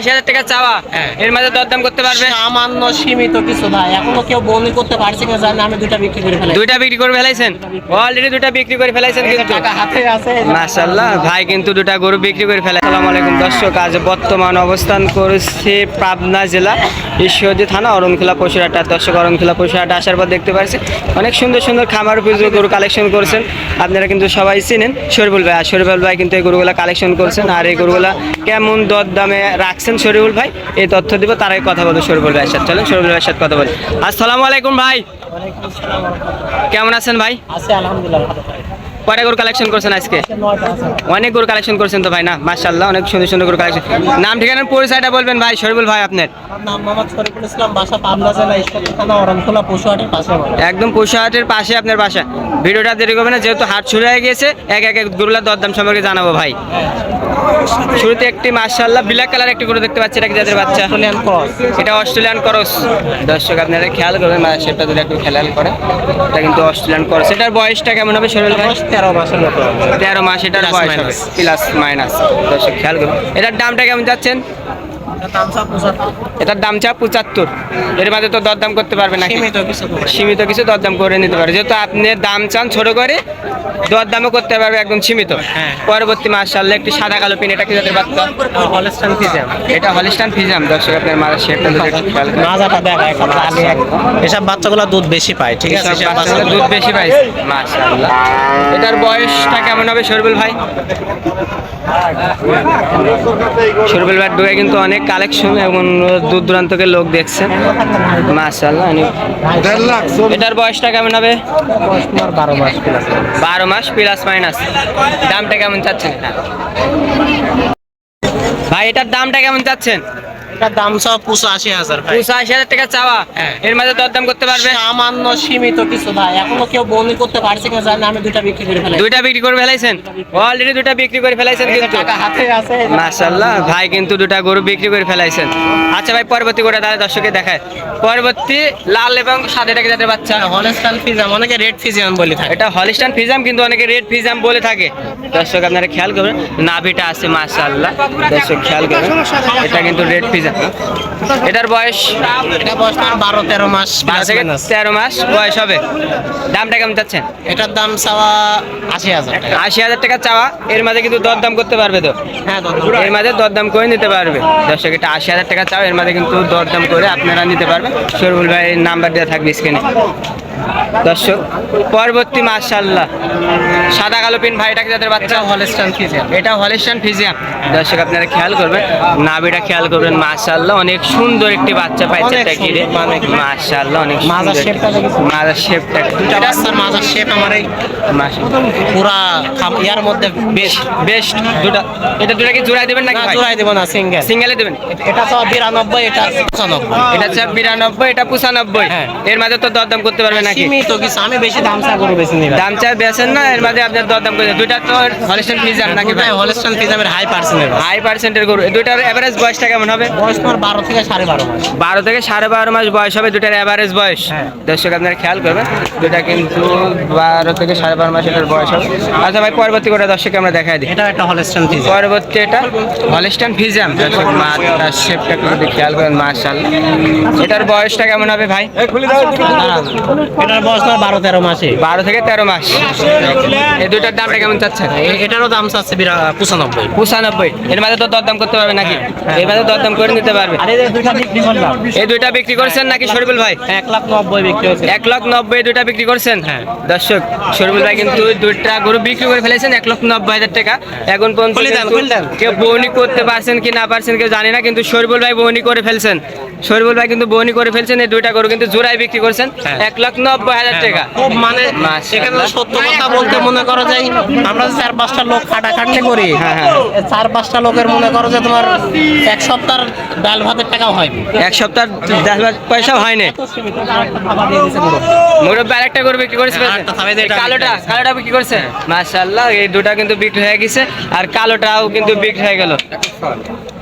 আশি হাজার টাকা চাওয়া। হ্যাঁ। এর মাঝে দরদাম করতে পারবে? সামান্য সীমিত কিছু ভাই। এখনও কেউ করতে পারছে কিনা জানি আমি দুইটা বিক্রি করে ফেলাই দুইটা বিক্রি করে ফেলাইছেন? অলরেডি দুইটা বিক্রি করে ফেলাইছেন কিন্তু। টাকা হাতে আছে মাশাল্লাহ ভাই কিন্তু দুটা গরু বিক্রি করে ফেলে আসসালামু আলাইকুম দর্শক আজ বর্তমান অবস্থান করেছে পাবনা জেলা ঈশ্বরদী থানা অরণখোলা পশুরহাটা দর্শক অরণখোলা পশুরহাটা আসার পর দেখতে পাচ্ছি অনেক সুন্দর সুন্দর খামার উপযোগী গরু কালেকশন করছেন। আপনারা কিন্তু সবাই চিনেন। শরীফুল ভাই আর শরীফুল ভাই কিন্তু এই গরুগুলা কালেকশন করছেন। আর এই গরুগুলা কেমন দর দামে রাখছেন শরীফুল ভাই? এই তথ্য দিব তার আগে কথা বলব শরীফুল ভাইয়ের সাথে। চলেন শরীফুল ভাইয়ের সাথে কথা বলি। আসসালামু আলাইকুম ভাই। কেমন আছেন ভাই? আছে আলহামদুলিল্লাহ। কয়টা গরু কালেকশন করছেন আজকে? অনেক গরু কালেকশন করছেন তো ভাই না? মাশাল্লাহ অনেক সুন্দর সুন্দর গরু কালেকশন নাম ঠিকানার পরিচয়টা বলবেন ভাই শরীফুল ভাই আপনার। নাম মোহাম্মদ শরীফুল ইসলাম বাসা পাবনা জেলা ঈশ্বরদী অরণখোলা পশুহাটের পাশে একদম পশুহাটের পাশে আপনার বাসা। ভিডিওটা দেরি করবে না যেহেতু হাট শুরু হয়ে গিয়েছে এক এক গরুলার দরদাম সম্পর্কে জানাব ভাই। শুরুতে একটি মাশাল্লাহ ব্ল্যাক কালার একটি গরু দেখতে পাচ্ছি এটা যাদের বাচ্চা? অস্ট্রেলিয়ান ক্রস এটা অস্ট্রেলিয়ান করস দর্শক আপনারা খেয়াল করবেন সেটা যদি একটু খেয়াল করে এটা কিন্তু অস্ট্রেলিয়ান করস এটার বয়সটা কেমন হবে শরীর ভাই? তেরো মাসের মতো তেরো মাস এটার। প্লাস মাইনাস দর্শক খেয়াল করুন। এটার দামটা কেমন যাচ্ছেন? এটার দাম চাপ পঁচাত্তর। চা পঁচাত্তর। এর মাঝে তো দরদাম করতে পারবে না সীমিত কিছু করে। দরদাম করে নিতে পারে যেহেতু আপনি দাম চান ছোট করে দরদামও করতে পারবে একদম সীমিত। হ্যাঁ। পরবর্তী মাস সারলে একটি সাদা কালো পিন এটা কি যাদের বাচ্চা? আর হলস্টাইন ফ্রিজিয়ান। এটা হলিস্টান ফিজাম দর্শক আপনার মারা শেপটা মাজাটা দেখা এসব বাচ্চাগুলো দুধ বেশি পায় ঠিক আছে? এসব বাচ্চাগুলো দুধ বেশি পাইছে মাশাআল্লাহ। এটার বয়সটা কেমন হবে শরবুল ভাই? শরবুল ভাই ডুয়ে কিন্তু অনেক কালেকশন এবং দূর দূরান্ত থেকে লোক দেখছে। মাশাআল্লাহ অনেক- এটার বয়সটা কেমন হবে? বারো মাস প্লাস বারো মাস প্লাস মাইনাস দামটা কেমন চাচ্ছেন? ভাই এটার দামটা কেমন চাচ্ছেন? এটার দাম সব পঁচাশি হাজার পঁচাশি হাজার টাকা চাওয়া। হ্যাঁ। এর মাঝে দরদাম করতে পারবে? সামান্য সীমিত কিছু ভাই। এখনও কেউ বনি করতে পারছে কিনা জানি আমি দুইটা বিক্রি করে ফেলাই দুইটা বিক্রি করে ফেলাইছেন? অলরেডি দুইটা বিক্রি করে ফেলাইছেন কিন্তু। টাকা হাতে আছে। মাশাল্লাহ ভাই কিন্তু দুটা গরু বিক্রি করে ফেলাইছেন। আচ্ছা ভাই পরবর্তী দর্শকে দেখায়। পরবর্তী লাল এবং সাদা টাকা যাদের বাচ্চা? হলস্টাইন ফিজাম অনেকে রেড ফিজিয়াম বলে থাকে। এটা হলিস্টান ফিজাম কিন্তু অনেকে রেড ফিজাম বলে থাকে। দর্শক আপনারা খেয়াল করবেন নাভিটা আছে মাশাল্লাহ দর্শক খেয়াল করবেন এটা কিন্তু রেড ফিজাম এটার বয়স? এটা বয়স বারো তেরো মাস বারো থেকে। তেরো মাস বয়স হবে। দামটা কেমন চাচ্ছেন? এটার দাম চাওয়া আশি হাজার টাকা। আশি হাজার টাকা চাওয়া এর মাঝে কিন্তু দরদাম করতে পারবে তো? হ্যাঁ এর মাঝে দরদাম করে নিতে পারবে। দর্শক এটা আশি হাজার টাকা চাও এর মাঝে কিন্তু দরদাম করে আপনারা নিতে পারবেন। শরীফুল ভাইয়ের নাম্বার দেওয়া থাকবে স্ক্রিনে দর্শক পরবর্তী মাশাল্লাহ সাদা কালো পিন ভাইটাকে যাদের বাচ্চা হলস্টাইন ফিজিয়াম এটা হলিস্টান ফিজিয়াম দর্শক আপনারা খেয়াল করবেন নাভিটা খেয়াল করবেন মাশাল্লাহ অনেক সুন্দর একটি বাচ্চা পাইছে এটা ঘিরে মাশাল্লাহ অনেক। মাজার শেপটা? মাজার শেপটা দুটা বাচ্চার মাজার শেপ আমার এই পুরা ইয়ার মধ্যে বেশ। বেস্ট দুটা এটা দুটা কি জোড়াই দেবেন নাকি না ভাই? জোড়াই দেবো না সিঙ্গেল সিঙ্গেলে দেবেন? এটা চাওয়া বিরানব্বই এটা পঁচানব্বই। এটা হচ্ছে বিরানব্বই এটা পঁচানব্বই। হ্যাঁ। এর মাঝে তো দরদাম করতে পারবে নাকি? সীমিত কিছু। আমি বেশি দাম চা করব বেশি নিবে দাম চা বেছেন না এর মাঝে আপনার দরদাম করে দুইটা তো হলিস্টান ফিজাম নাকি ভাই? হলস্টাইন ফিজামের হাই হাই পার্সেন্টের গরু। দুইটার এভারেজ বয়সটা কেমন হবে? বয়স তোমার বারো থেকে সাড়ে বারো মাস। বারো থেকে সাড়ে বারো মাস বয়স হবে দুটার এভারেজ বয়স। হ্যাঁ। দর্শক আপনারা খেয়াল করবেন দুটা কিন্তু বারো থেকে সাড়ে বারো মাস এটার বয়স হবে। আচ্ছা ভাই পরবর্তী করে দর্শক আমরা দেখাই দিই। এটা একটা ফিজাম পরবর্তী এটা হলিস্টান ফিজাম দর্শক মাথার শেপটা যদি খেয়াল করেন মার্শাল এটার বয়সটা কেমন হবে ভাই? এটার বয়স তোমার বারো তেরো মাসে? বারো থেকে তেরো মাস। এই দুইটার দামটা কেমন চাচ্ছেন? এটারও দাম চাচ্ছে পঁচানব্বই। পঁচানব্বই। এর মাঝে তো দরদাম করতে পারবে নাকি? হ্যাঁ। এর মাঝে দরদাম করে নিতে পারবে। এই দুইটা বিক্রি করছেন নাকি শরীফুল ভাই? এক লাখ নব্বই বিক্রি এক লক্ষ নব্বই দুইটা বিক্রি করছেন? হ্যাঁ। দর্শক শরীফুল ভাই কিন্তু দুইটা গরু বিক্রি করে ফেলেছেন এক লক্ষ নব্বই হাজার টাকা। এখন পর্যন্ত। কেউ বহনি করতে পারছেন কি না পারছেন কেউ জানি না কিন্তু শরীফুল ভাই বহনি করে ফেলছেন। শরীফুল ভাই কিন্তু বহনি করে ফেলছেন এই দুইটা গরু কিন্তু জোড়ায় বিক্রি করছেন। হ্যাঁ। এক লক্ষ নব্বই হাজার টাকা। খুব মানে তো সত্য কথা বলতে মনে করো আমরা চার পাঁচটা লোক খাটাখাটনি করি হ্যাঁ, হ্যাঁ। চার পাঁচটা লোকের মনে করো যে তোমার এক সপ্তাহের ডাল ভাতের টাকাও হয় এক সপ্তাহ দশ হাজার পয়সা হয়নি মুরব্বী। আরেকটা গরু বিক্রি করেছে হ্যাঁ, থামাই দে, এটা কালোটা কালোটা বিক্রি করছে? মাশাআল্লাহ এই দুটা কিন্তু বিক্রি হয়ে গেছে। আর কালোটাও কিন্তু বিক্রি হয়ে গেল।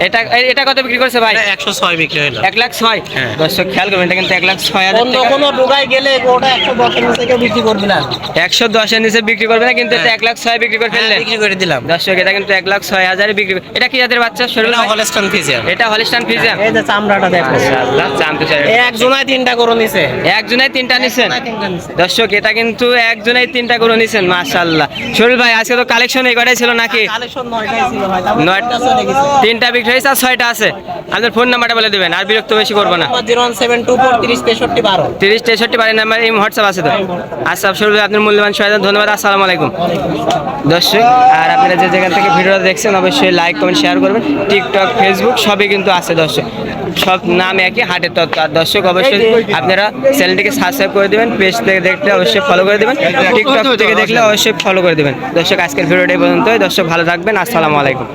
এটা এ- এটা কত বিক্রি করছে ভাই? একশো ছয় বিক্রি হলো এক লাখ ছয়? হ্যাঁ। দর্শক খেয়াল করবেন এটা কিন্তু এক লাখ ছয় হাজার কোনো ডুগায় গেলে ওটা একশো দশের নিচে কেউ বিক্রি করবি না। একশো দশের নিচে বিক্রি করবে না কিন্তু এটা এক লাখ ছয় বিক্রি করে ফেললেন হ্যাঁ, বিক্রি করে দিলাম। দর্শক এটা কিন্তু এক লাখ ছয় হাজারে বিক্রি এটা কি জাতের বাচ্চা? শরীর এটা ফিজিয়াম এটা হলিস্টান ফিজিয়াম এই যে চামড়াটা দেখো। মাশাআল্লাহ জানতে চাই এই এক জোনায় তিনটা গরু নিছে। একজনের তিনটা নিছেন? একজনায় তিনটা নিছে। দর্শক এটা কিন্তু একজনের তিনটা করে নিছেন মাশাআল্লাহ। শরীর ভাই আজকে তো কালেকশন এই কটাই ছিল নাকি? কালেকশন নয়টাই ছিল ভাই তিনটা চলে গেছে। তিনটা বিক্রি হয়েছে আর ছয়টা আছে। আপনার ফোন নাম্বারটা বলে দেবেন, আর বিরক্ত বেশি করব না। সেভেন টু তিরিশ তেষট্টি বারো নাম্বার এই হোয়াটসঅ্যাপ আছে তো। আচ্ছা ভাই আপনার মূল্যবান সহায়তা, ধন্যবাদ, আসসালামু আলাইকুম। দর্শক, আর আপনারা যে যেখান থেকে ভিডিওটা দেখছেন, অবশ্যই লাইক কমেন্ট শেয়ার করবেন। টিকটক ফেসবুক সবই কিন্তু আছে দর্শক। সব নাম একই, হাটের তত্ত্ব আর দর্শক, অবশ্যই আপনারা চ্যানেলটিকে সাবস্ক্রাইব করে দেবেন পেজ থেকে দেখলে অবশ্যই ফলো করে দেবেন। টিকটক থেকে দেখলে অবশ্যই ফলো করে দেবেন। দর্শক, আজকের ভিডিওটাই এই পর্যন্তই। দর্শক, ভালো থাকবেন, আসসালামু আলাইকুম।